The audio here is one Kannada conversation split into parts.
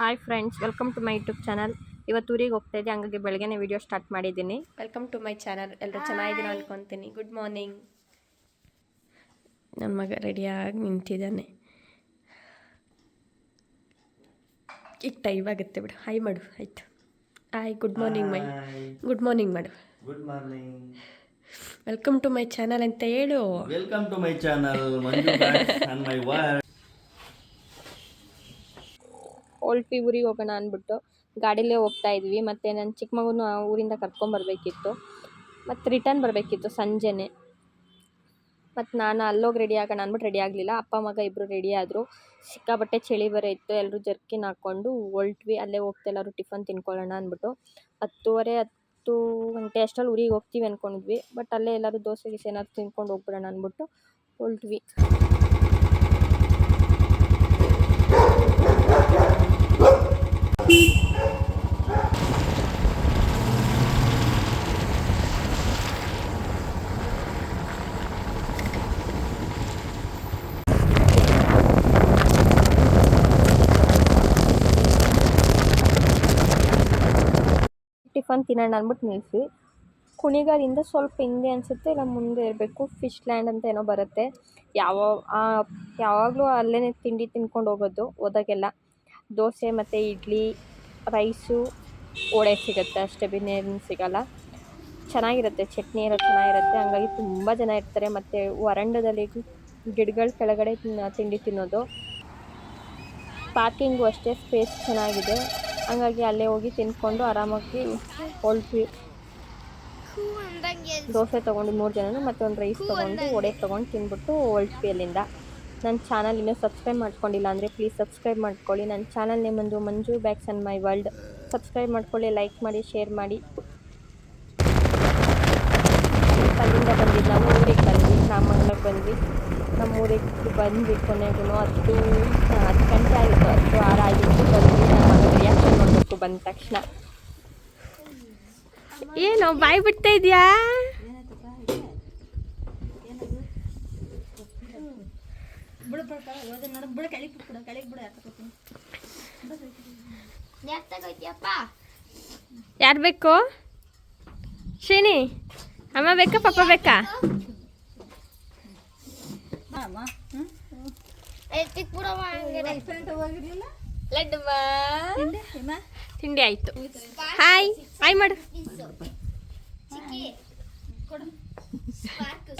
Hi friends welcome to my YouTube channel. ಇವತ್ತು ಊರಿಗೆ ಹೋಗ್ತಾ ಇದ್ದೆ ಹಂಗಾಗಿ ಬೆಳಗ್ಗೆನೇ ವಿಡಿಯೋ ಸ್ಟಾರ್ಟ್ ಮಾಡಿದ್ದೀನಿ. ವೆಲ್ಕಮ್ ಟು ಮೈ ಚಾನಲ್ ಎಲ್ಲರೂ ಚೆನ್ನಾಗಿದ್ದೀರ ಅನ್ಕೊತೀನಿ. ಗುಡ್ ಮಾರ್ನಿಂಗ್ ನನ್ನ ಮಗ ರೆಡಿಯಾಗಿ ನಿಂತಿದ್ದಾನೆ. ಈಗ ಟೈಮ್ ಆಗುತ್ತೆ ಬಿಡು. ಹಾಯ್ ಮಾಡು ಆಯಿತು. Hi good morning my good morning ಮಾಡು. Good morning welcome to my channel ಅಂತ ಹೇಳು. Welcome to my channel Manju and my ಓಲ್ಪಿ ಊರಿಗೆ ಹೋಗೋಣ ಅಂದ್ಬಿಟ್ಟು ಗಾಡಿಲೇ ಹೋಗ್ತಾ ಇದ್ವಿ. ಮತ್ತು ನನ್ನ ಚಿಕ್ಕ ಮಗುನ ಊರಿಂದ ಕರ್ಕೊಂಬರ್ಬೇಕಿತ್ತು ಮತ್ತು ರಿಟರ್ನ್ ಬರಬೇಕಿತ್ತು ಸಂಜೆನೆ. ಮತ್ತು ನಾನು ಅಲ್ಲೋಗಿ ರೆಡಿ ಆಗೋಣ ಅಂದ್ಬಿಟ್ಟು ರೆಡಿ ಆಗಲಿಲ್ಲ. ಅಪ್ಪ, ಮಗ ಇಬ್ಬರು ರೆಡಿ ಆದರು. ಸಿಕ್ಕಾಬಟ್ಟೆ ಚಳಿ ಬರೋ ಇತ್ತು. ಎಲ್ಲರೂ ಜರ್ಕಿನ್ ಹಾಕ್ಕೊಂಡು ಹೊಲ್ಟ್ವಿ. ಅಲ್ಲೇ ಹೋಗ್ತಾ ಎಲ್ಲರೂ ಟಿಫನ್ ತಿನ್ಕೊಳ್ಳೋಣ ಅಂದ್ಬಿಟ್ಟು ಹತ್ತುವರೆ, ಹತ್ತು ಗಂಟೆ ಅಷ್ಟರಲ್ಲಿ ಊರಿಗೆ ಹೋಗ್ತೀವಿ ಅಂದ್ಕೊಂಡಿದ್ವಿ ಬಟ್ ಅಲ್ಲೇ ಎಲ್ಲರೂ ದೋಸೆ, ಗೀಸೆ ಏನಾದ್ರು ತಿನ್ಕೊಂಡು ಹೋಗ್ಬಿಡೋಣ ಅಂದ್ಬಿಟ್ಟು ಹೊಲ್ಟ್ವಿ. ಟಿಫನ್ ತಿನ್ನೋಣ ಅಂದ್ಬಿಟ್ಟು ನಿಲ್ಲಿಸಿ ಕುಣಿಗದಿಂದ ಸ್ವಲ್ಪ ಹಿಂದೆ ಅನಿಸುತ್ತೆ, ಇಲ್ಲ ಮುಂದೆ ಇರಬೇಕು. ಫಿಶ್ ಲ್ಯಾಂಡ್ ಅಂತ ಏನೋ ಬರುತ್ತೆ. ಯಾವ ಯಾವಾಗಲೂ ಅಲ್ಲೇ ತಿಂಡಿ ತಿನ್ಕೊಂಡು ಹೋಗೋದು, ಹೋದಾಗೆಲ್ಲ. ದೋಸೆ ಮತ್ತು ಇಡ್ಲಿ ರೈಸು, ವಡೆ ಸಿಗುತ್ತೆ ಅಷ್ಟೇ ಇನ್ನೇನು ಸಿಗಲ್ಲ. ಚೆನ್ನಾಗಿರುತ್ತೆ, ಚಟ್ನಿ ಎಲ್ಲ ಚೆನ್ನಾಗಿರುತ್ತೆ. ಹಂಗಾಗಿ ತುಂಬ ಜನ ಇರ್ತಾರೆ. ಮತ್ತು ವರಂಡದಲ್ಲಿ ಗಿಡಗಳ ಕೆಳಗಡೆ ತಿಂಡಿ ತಿನ್ನೋದು. ಪಾರ್ಕಿಂಗು ಅಷ್ಟೇ, ಸ್ಪೇಸ್ ಚೆನ್ನಾಗಿದೆ. ಹಂಗಾಗಿ ಅಲ್ಲೇ ಹೋಗಿ ತಿನ್ಕೊಂಡು ಆರಾಮಾಗಿ ಹೊಲ್ಟ್ವಿ ದೋಸೆ ತೊಗೊಂಡು ಮೂರು ಜನನು, ಮತ್ತೊಂದು ರೈಸ್ ತೊಗೊಂಡು ಒಡೆ ತೊಗೊಂಡು ತಿಂದ್ಬಿಟ್ಟು ಹೊಲ್ಟ್ವಿ ಅಲ್ಲಿಂದ. ನನ್ನ ಚಾನಲ್ ಇನ್ನೂ ಸಬ್ಸ್ಕ್ರೈಬ್ ಮಾಡ್ಕೊಂಡಿಲ್ಲ ಅಂದರೆ ಪ್ಲೀಸ್ ಸಬ್ಸ್ಕ್ರೈಬ್ ಮಾಡ್ಕೊಳ್ಳಿ. ನನ್ನ ಚಾನಲ್ ನೇಮ್ ಒಂದು Manju Bacs and my world. Subscribe ಮಾಡ್ಕೊಳ್ಳಿ, ಲೈಕ್ ಮಾಡಿ, ಶೇರ್ ಮಾಡಿ. ಅಲ್ಲಿಂದ ಬಂದಿದ್ದು ನಾವು ಊರಿಗೆ ಬಂದ್ವಿ ನಾಮಂಗ್ಲಕ್ಕೆ ಬಂದ್ವಿ. ನಮ್ಮ ಊರಿಗೆ ಬಂದ್ವಿ ಕೊನೆಗೂ ಹತ್ತು ಹತ್ತು ಗಂಟೆ ಆಗಿತ್ತು ಹತ್ತು ಆರು ಆಗಿತ್ತು. ಬಂದ್ವಿ ನಮ್ಮ ರಿಯಾಕ್ಷನ್ ಮಾಡಬೇಕು ಬಂದ ತಕ್ಷಣ. ಏನು ಬಾಯ್ ಬಿಡ್ತಾ ಇದೆಯಾ? ಯಾರು ಬೇಕು? ಶ್ರೀನಿ ಅಮ್ಮ ಬೇಕಾ ಪಪ್ಪ ಬೇಕಾ? ತಿಂಡಿ ಆಯ್ತು. ಹಾಯ್ ಹಾಯ್ ಮಾಡು.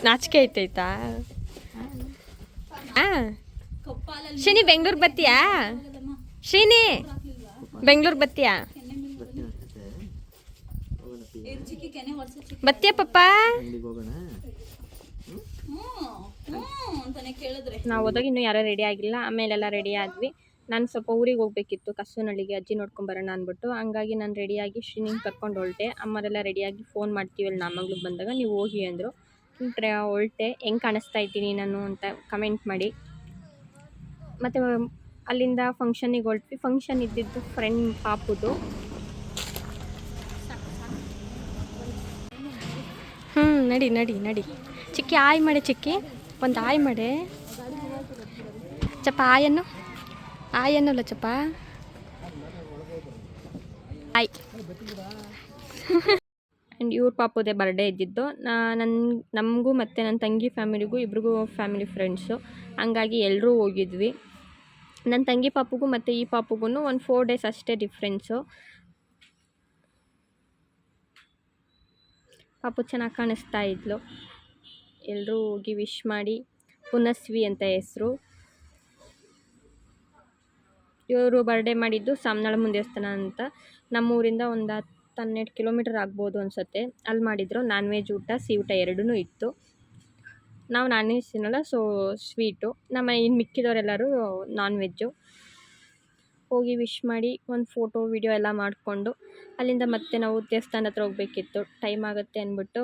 ನಾಚಿಕೆ ಐತೈತಾ? ಆ. ಶ್ರೀನಿ, ಬೆಂಗ್ಳೂರು ಬತ್ತಿಯಾ ಶ್ರೀನಿ, ಬೆಂಗ್ಳೂರು ಬತ್ತಿಯಾ ಬತ್ತಿಯ ಪಪ್ಪ? ನಾವು ಹೋದಾಗ ಇನ್ನೂ ಯಾರೋ ರೆಡಿ ಆಗಿಲ್ಲ. ಆಮೇಲೆಲ್ಲ ರೆಡಿ ಆದ್ವಿ. ನಾನು ಸ್ವಲ್ಪ ಊರಿಗೆ ಹೋಗ್ಬೇಕಿತ್ತು. ಕಸೂನಳ್ಳಿಗೆ ಅಜ್ಜಿ ನೋಡ್ಕೊಂಡ್ ಬರೋಣ ಅಂದ್ಬಿಟ್ಟು. ಹಂಗಾಗಿ ನಾನು ರೆಡಿಯಾಗಿ ಶ್ರೀನಿಂಗ್ ಕರ್ಕೊಂಡು ಹೊರಟೆ. ಅಮ್ಮರೆಲ್ಲ ರೆಡಿಯಾಗಿ ಫೋನ್ ಮಾಡ್ತೀವಲ್ಲ ನಾಮಗ್ಳಿಗೆ ಬಂದಾಗ, ನೀವು ಹೋಗಿ ಅಂದರು. ಹೊರಟೆ ಹೆಂಗೆ ಕಾಣಿಸ್ತಾ ಇದ್ದೀನಿ ನಾನು ಅಂತ ಕಮೆಂಟ್ ಮಾಡಿ. ಮತ್ತು ಅಲ್ಲಿಂದ ಫಂಕ್ಷನಿಗೆ ಹೊರಟ್ವಿ. ಫಂಕ್ಷನ್ ಇದ್ದಿದ್ದು ಫ್ರೆಂಡ್ ಪಾಪುದು. ಹ್ಞೂ ನಡಿ ನಡಿ ನಡಿ. ಚಿಕ್ಕಿ, ಆಯ್ ಮಾಡಿ ಚಿಕ್ಕಿ. ಒಂದು ಆಯ್ ಮಾಡಿ. ಚಪ್ಪ, ಆಯನ್ನು. ಅಲ್ಲ ಚಪ್ಪ. ಆಯ್. ಆ್ಯಂಡ್ ಇವ್ರ ಪಾಪುದೇ ಬರ್ಡೇ ಇದ್ದಿದ್ದು. ನನ್ನ ನಮಗೂ ಮತ್ತು ನನ್ನ ತಂಗಿ ಫ್ಯಾಮಿಲಿಗೂ ಇಬ್ರಿಗೂ ಫ್ಯಾಮಿಲಿ ಫ್ರೆಂಡ್ಸು ಹಂಗಾಗಿ ಎಲ್ಲರೂ ಹೋಗಿದ್ವಿ. ನನ್ನ ತಂಗಿ ಪಾಪುಗೂ ಮತ್ತು ಈ ಪಾಪುಗೂ ಒಂದು ಫೋರ್ ಡೇಸ್ ಅಷ್ಟೇ ಡಿಫ್ರೆನ್ಸು ಪಾಪು ಚೆನ್ನಾಗಿ ಕಾಣಿಸ್ತಾ ಇದ್ಲು. ಎಲ್ಲರೂ ಹೋಗಿ ವಿಶ್ ಮಾಡಿ ಪುನಸ್ವಿ ಅಂತ ಹೆಸರು. ಇವರು ಬರ್ಡೇ ಮಾಡಿದ್ದು ಸಾಮ್ನಾಳ ದೇವಸ್ಥಾನ ಅಂತ. ನಮ್ಮೂರಿಂದ ಒಂದು ಹತ್ತು ಹನ್ನೆರಡು ಕಿಲೋಮೀಟರ್ ಆಗ್ಬೋದು ಅನಿಸುತ್ತೆ. ಅಲ್ಲಿ ಮಾಡಿದ್ರು ನಾನ್ ವೆಜ್ ಊಟ ಸಿ ಊಟ ಎರಡೂ ಇತ್ತು. ನಾವು ನಾನ್ ವೆಜ್ ತಿನ್ನಲ್ಲ ಸೊ ಸ್ವೀಟು ನಮ್ಮ ಇನ್ನು ಮಿಕ್ಕಿದವರೆಲ್ಲರೂ ನಾನ್ ವೆಜ್ಜು ಹೋಗಿ ವಿಶ್ ಮಾಡಿ ಒಂದು ಫೋಟೋ ವಿಡಿಯೋ ಎಲ್ಲ ಮಾಡಿಕೊಂಡು, ಅಲ್ಲಿಂದ ಮತ್ತೆ ನಾವು ದೇವಸ್ಥಾನ ಹತ್ರ ಹೋಗ್ಬೇಕಿತ್ತು. ಟೈಮ್ ಆಗುತ್ತೆ ಅಂದ್ಬಿಟ್ಟು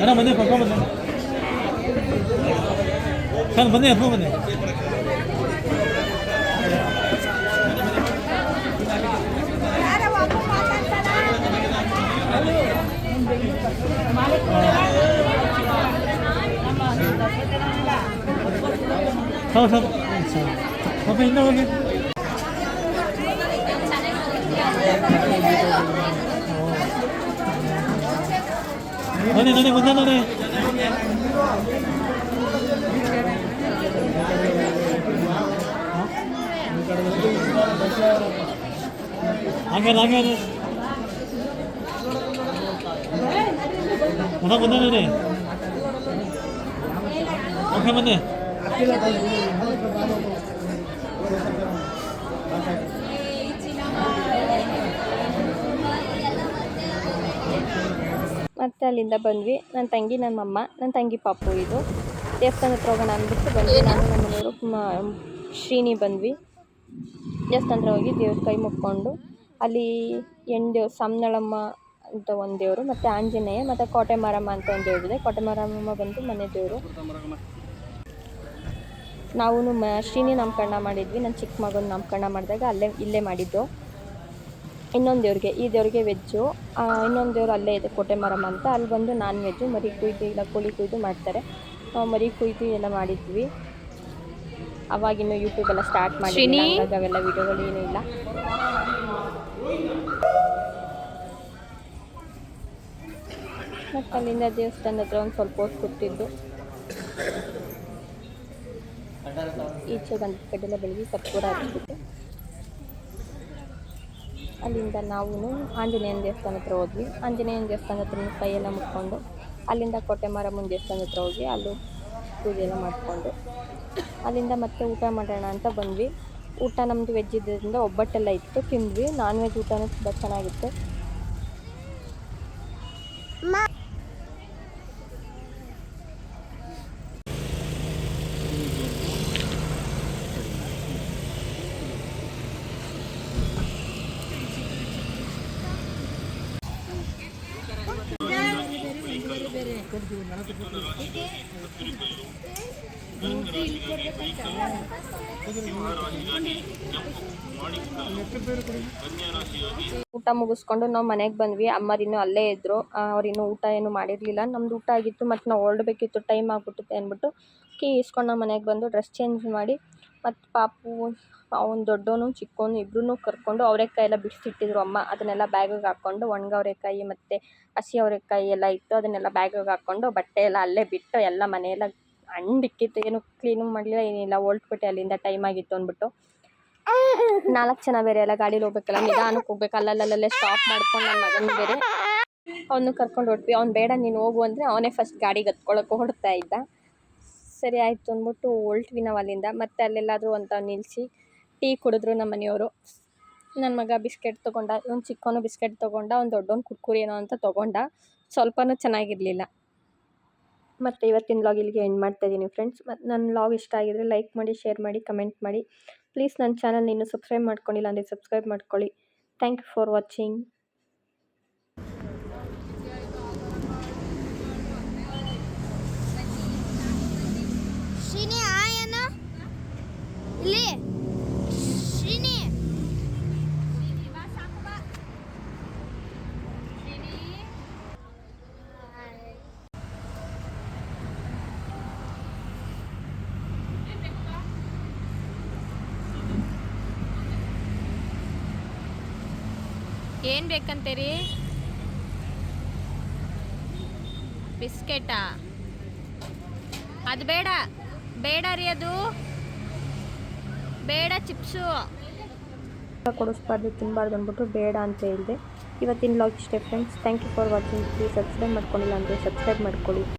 ಅಣ್ಣ ಬನ್ನಿ ಪಕ್ಕ ಬನ್ನಿ. ಸರ್ ಬಂದೆ ಹತ್ಕೊಂಡು ಬಂದೆ ಸರ್ ಸರ್ ಸರ್ ಪಾಪ ಹಿಂದೆ ಹೋಗಿ ನೋಡಿ ನೋಡಿ ಮುಂದೆ ನೋಡಿ ಹಂಗೆ ಹಂಗೆ ಅಣ್ಣ ಮತ್ತು ಅಲ್ಲಿಂದ ಬಂದ್ವಿ. ನನ್ನ ತಂಗಿ ನನ್ನ ಅಮ್ಮ ನನ್ನ ತಂಗಿ ಪಾಪು ಇದು. ದೇವಸ್ಥಾನ ಹತ್ರ ಹೋಗೋಣ ಅಂದ್ಬಿಟ್ಟು ಬಂದ್ವಿ. ನಾನು ನಮ್ಮ ಮನೆಯವರು ಶ್ರೀನಿ ಬಂದ್ವಿ. ದೇವಸ್ಥಾನ ಹತ್ರ ಹೋಗಿ ದೇವ್ರ ಕೈ ಮುಕ್ಕೊಂಡು ಅಲ್ಲಿ ಸಮ್ನಳಮ್ಮ ಸಾಮ್ನಳಮ್ಮ ಅಂತ ಒಂದು ದೇವರು ಮತ್ತು ಆಂಜನೇಯ ಮತ್ತು ಕೋಟೆ ಮಾರಮ್ಮ ಅಂತ ಒಂದು ದೇವರಿದೆ ಕೋಟೆ ಮಾರಮ್ಮ ಬಂದು ಮನೆ ದೇವರು. ನಾವು ಮ ಶ್ರೀನಿ ನಾಮಕರಣ ಮಾಡಿದ್ವಿ. ನನ್ನ ಚಿಕ್ಕ ಮಗನ ನಾಮಕರಣ ಮಾಡಿದಾಗ ಅಲ್ಲೇ ಇಲ್ಲೇ ಮಾಡಿದ್ದು. ಇನ್ನೊಂದು ದೇವ್ರಿಗೆ ಈ ದೇವ್ರಿಗೆ ವೆಜ್ಜು. ಇನ್ನೊಂದು ದೇವ್ರು ಅಲ್ಲೇ ಇದೆ ಕೋಟೆ ಮಾರಮ್ಮ ಅಂತ. ಅಲ್ಲಿ ಬಂದು ನಾನ್ ವೆಜ್ಜು ಮರಿ ಕುಯ್ದು ಇಲ್ಲ ಕೋಳಿ ಕುಯ್ದು ಮಾಡ್ತಾರೆ. ನಾವು ಮರಿ ಕುಯ್ದು ಎಲ್ಲ ಮಾಡಿದ್ವಿ. ಅವಾಗಿನ್ನು ಯೂಟ್ಯೂಬ್ ಎಲ್ಲ ಸ್ಟಾರ್ಟ್ ಮಾಡಿ ಅವೆಲ್ಲ ವೀಡಿಯೋಗಳು ಏನೂ ಇಲ್ಲ. ಮತ್ತು ಅಲ್ಲಿಂದ ದೇವಸ್ಥಾನದ ಹತ್ರ ಒಂದು ಸ್ವಲ್ಪ ಹೊತ್ತು ಕೊಟ್ಟಿದ್ದು. ಈಚೆ ಬಂದ ಕಡೆಲ್ಲ ಬೆಳಗ್ಗೆ ಕರ್ಪೂರ ಹಚ್ಬಿಟ್ಟು ಅಲ್ಲಿಂದ ನಾವು ಆಂಜನೇಯನ ದೇವಸ್ಥಾನ ಹತ್ರ ಹೋದ್ವಿ. ಆಂಜನೇಯನ ದೇವಸ್ಥಾನ ಹತ್ರ ಕೈಯೆಲ್ಲ ಮುಟ್ಕೊಂಡು, ಅಲ್ಲಿಂದ ಕೋಟೆ ಮಾರಮ್ಮನ ದೇವಸ್ಥಾನ ಹತ್ರ ಹೋಗಿ ಅಲ್ಲಿ ಪೂಜೆ ಎಲ್ಲ ಮಾಡಿಕೊಂಡು, ಅಲ್ಲಿಂದ ಮತ್ತೆ ಊಟ ಮಾಡೋಣ ಅಂತ ಬಂದ್ವಿ. ಊಟ ನಮ್ಮದು ವೆಜ್ ಇದ್ದರಿಂದ ಒಬ್ಬಟ್ಟೆಲ್ಲ ಇತ್ತು, ತಿಂದ್ವಿ. ನಾನ್ ವೆಜ್ ಊಟನೂ ತುಂಬ ಚೆನ್ನಾಗಿತ್ತು. ಊಟ ಮುಗಿಸ್ಕೊಂಡು ನಾವು ಮನೆಗೆ ಬಂದ್ವಿ. ಅಮ್ಮರಿನ್ನೂ ಅಲ್ಲೇ ಇದ್ದರು ಅವರಿನ್ನೂ ಊಟ ಏನು ಮಾಡಿರಲಿಲ್ಲ. ನಮ್ದು ಊಟ ಆಗಿತ್ತು, ಮತ್ತು ನಾವು ಹೊರಡ್ಬೇಕಿತ್ತು, ಟೈಮ್ ಆಗ್ಬಿಟ್ಟಿತ್ತು ಅಂದ್ಬಿಟ್ಟು ಕೀ ಇಸ್ಕೊಂಡು ನಾವು ಮನೆಗೆ ಬಂದು ಡ್ರೆಸ್ ಚೇಂಜ್ ಮಾಡಿ, ಮತ್ತು ಪಾಪು ಅವ್ನು ದೊಡ್ಡವನು ಚಿಕ್ಕವನು ಇಬ್ಬರನ್ನೂ ಕರ್ಕೊಂಡು ಅವರೆಕಾಯಿ ಎಲ್ಲ ಬಿಡಿಸಿಟ್ಟಿದ್ರು ಅಮ್ಮ. ಅದನ್ನೆಲ್ಲ ಬ್ಯಾಗಿಗೆ ಹಾಕ್ಕೊಂಡು ಒಣಗ ಅವರೆಕಾಯಿ ಮತ್ತು ಹಸಿ ಅವರೆಕಾಯಿ ಎಲ್ಲ ಇತ್ತು ಅದನ್ನೆಲ್ಲ ಬ್ಯಾಗಿಗೆ ಹಾಕ್ಕೊಂಡು ಬಟ್ಟೆ ಎಲ್ಲ ಅಲ್ಲೇ ಬಿಟ್ಟು ಎಲ್ಲ ಮನೆಯೆಲ್ಲ ಅಂಡಿಕ್ಕಿತ್ತು. ಏನು ಕ್ಲೀನು ಮಾಡಲಿಲ್ಲ, ಏನಿಲ್ಲ. ಹೊರ್ಟ್ಬಿಟ್ಟೆ ಅಲ್ಲಿಂದ ಟೈಮ್ ಆಗಿತ್ತು ಅಂದ್ಬಿಟ್ಟು. ನಾಲ್ಕು ಜನ ಬೇರೆ ಎಲ್ಲ ಗಾಡಿಲಿ ಹೋಗ್ಬೇಕಲ್ಲ, ನಿಧಾನಕ್ಕೆ ಹೋಗ್ಬೇಕು. ಅಲ್ಲಲ್ಲಲ್ಲೇ ಸ್ಟಾಪ್ ಮಾಡ್ಕೊಂಡು ನನ್ನ ಮಗನ ಬೇರೆ. ಅವನು ಕರ್ಕೊಂಡು ಹೊಟ್ವಿ ಅವ್ನು ಬೇಡ, ನೀನು ಹೋಗು ಅಂದರೆ ಅವನೇ ಫಸ್ಟ್ ಗಾಡಿಗೆ ಹತ್ಕೊಳಕ್ಕೆ ಹೊಡ್ತಾ ಇದ್ದ. ಸರಿ, ಆಯಿತು ಅಂದ್ಬಿಟ್ಟು ಹೊಲ್ಟ್ವಿ ನಾವು ಅಲ್ಲಿಂದ. ಮತ್ತೆ ಅಲ್ಲೆಲ್ಲಾದರೂ ಅಂತ ನಿಲ್ಲಿಸಿ ಟೀ ಕುಡಿದ್ರು ನಮ್ಮ ಮನೆಯವರು. ನನ್ನ ಮಗ ಬಿಸ್ಕೆಟ್ ತೊಗೊಂಡ ಒಂದು ಚಿಕ್ಕವನು ಬಿಸ್ಕೆಟ್ ತೊಗೊಂಡ ಒಂದು ದೊಡ್ಡವನು ಕುರ್ಕುರಿ ಏನೋ ಅಂತ ತೊಗೊಂಡ, ಸ್ವಲ್ಪನೂ ಚೆನ್ನಾಗಿರಲಿಲ್ಲ. ಮತ್ತು ಇವತ್ತಿನ ಲಾಗ್ ಇಲ್ಲಿಗೆ ಎಂಡ್ ಮಾಡ್ತಾ ಇದ್ದೀನಿ ಫ್ರೆಂಡ್ಸ್ ಮತ್ತು ನನ್ನ ಲಾಗ್ ಇಷ್ಟ ಆಗಿದ್ರೆ ಲೈಕ್ ಮಾಡಿ ಶೇರ್ ಮಾಡಿ ಕಮೆಂಟ್ ಮಾಡಿ. ಪ್ಲೀಸ್ ನನ್ನ ಚಾನಲ್ ಇನ್ನೂ ಸಬ್ಸ್ಕ್ರೈಬ್ ಮಾಡ್ಕೊಂಡಿಲ್ಲ ಅಂದರೆ ಸಬ್ಸ್ಕ್ರೈಬ್ ಮಾಡ್ಕೊಳ್ಳಿ. ಥ್ಯಾಂಕ್ ಯು ಫಾರ್ ವಾಚಿಂಗ್ ಇಲ್ಲಿ ಶ್ರೀನಿ ಏನು ಬೇಕಂತೀರಿ ಬಿಸ್ಕೆಟಾ? ಅದು ಬೇಡ ಬೇಡ ರೀ ಅದು. ಬೇಡ ಚಿಪ್ಸು. ಕೊಡಿಸ್ಬಾರ್ದು ತಿನ್ನಬಾರ್ದು ಅಂದ್ಬಿಟ್ಟು ಬೇಡ ಅಂತ ಹೇಳಿದೆ. ಇವತ್ತಿನ ಲಾಗ್ ಇಷ್ಟೇ friends thank you for watching please subscribe ಮಾಡ್ಕೊಂಡಿಲ್ಲ ಅಂದರೆ ಸಬ್ಸ್ಕ್ರೈಬ್ ಮಾಡ್ಕೊಳ್ಳಿ.